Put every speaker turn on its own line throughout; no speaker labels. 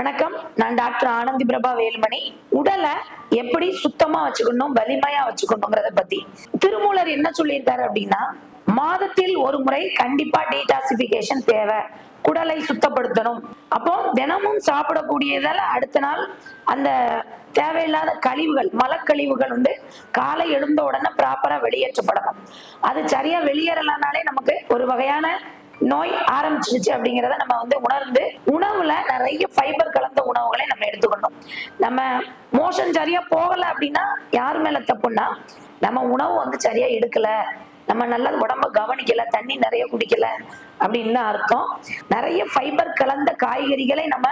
வணக்கம். நான் டாக்டர் ஆனந்தி பிரபா வேலுமணி. உடலை எப்படி சுத்தமா வச்சுக்கணும் வலிமையா வச்சுக்கணுங்கிறத பத்தி. திருமூலர் என்ன சொல்லியிருக்காரு அப்படின்னா மாதத்தில் ஒரு முறை கண்டிப்பா டீடாசிபிகேஷன் தேவை. குடலை சுத்தப்படுத்தணும். அப்போ தினமும் சாப்பிடக்கூடியதால அடுத்த நாள் அந்த தேவையில்லாத கழிவுகள் மலக்கழிவுகள் வந்து காலை எழுந்த உடனே ப்ராப்பரா வெளியேற்றப்படணும். அது சரியா வெளியேறலனாலே நமக்கு ஒரு வகையான நோய் ஆரம்பிச்சிருச்சு அப்படிங்கிறத நம்ம வந்து உணர்ந்து உணவுல நிறைய ஃபைபர் கலந்த உணவுகளை நம்ம எடுத்துக்கணும். நம்ம மோஷன் சரியா போகல அப்படின்னா யார் மேல தப்புன்னா நம்ம உணவு வந்து சரியா எடுக்கல நம்ம நல்லா உடம்ப கவனிக்கல தண்ணி நிறைய குடிக்கல அப்படின்னு அர்த்தம். நிறைய ஃபைபர் கலந்த காய்கறிகளை நம்ம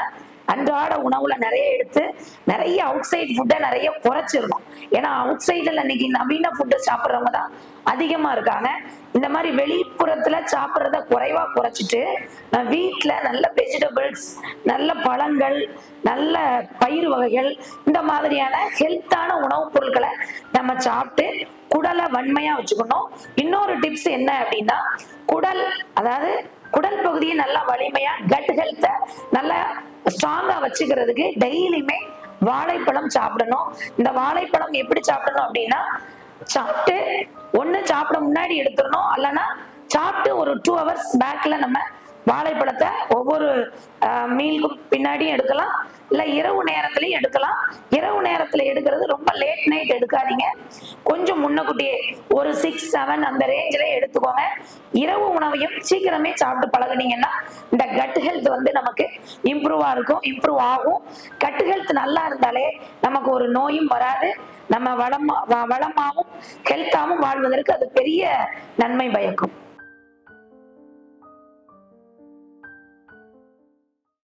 அன்றாட உணவுல நிறைய எடுத்து நிறைய அவுட் சைட் ஃபுட்டை நிறைய குறைச்சிடணும். ஏன்னா அவுட் சைடில் இன்னைக்கு நவீன ஃபுட்டு சாப்பிட்றவங்க தான் அதிகமா இருக்காங்க. இந்த மாதிரி வெளிப்புறத்துல சாப்பிட்றத குறைவா குறைச்சிட்டு நான் வீட்டில் நல்ல வெஜிடபிள்ஸ் நல்ல பழங்கள் நல்ல பயிர் வகைகள் இந்த மாதிரியான ஹெல்த்தான உணவுப் பொருட்களை நம்ம சாப்பிட்டு குடலை வன்மையா வச்சுக்கணும். இன்னொரு டிப்ஸ் என்ன அப்படின்னா குடல் அதாவது குடல் பகுதியை நல்லா வலிமையா கட் ஹெல்த்தை நல்லா ஸ்ட்ராங்கா வச்சுக்கிறதுக்கு டெய்லியுமே வாழைப்பழம் சாப்பிடணும். இந்த வாழைப்பழம் எப்படி சாப்பிடணும் அப்படின்னா சாப்பிட்டு ஒண்ணு சாப்பிட முன்னாடி எடுத்துடணும். அல்லனா சாப்பிட்டு ஒரு டூ ஹவர்ஸ் பேக்ல நம்ம வாழைப்பழத்தை ஒவ்வொரு மீலுக்கும் பின்னாடியும் எடுக்கலாம். இல்ல இரவு நேரத்திலையும் எடுக்கலாம். இரவு நேரத்துல எடுக்கிறது ரொம்ப லேட் நைட் எடுக்காதீங்க. கொஞ்சம் முன்னக்கூட்டியே ஒரு சிக்ஸ் செவன் அந்த ரேஞ்சில எடுத்துக்கோங்க. இரவு உணவையும் சீக்கிரமே சாப்பிட்டு பழகுனீங்கன்னா இந்த கட் ஹெல்த் வந்து நமக்கு இம்ப்ரூவா இருக்கும் இம்ப்ரூவ் ஆகும். கட் ஹெல்த் நல்லா இருந்தாலே நமக்கு ஒரு நோயும் வராது. நம்ம வளமா வளமாவும் ஹெல்த்தாவும் வாழ்வதற்கு அது பெரிய நன்மை பயக்கும்.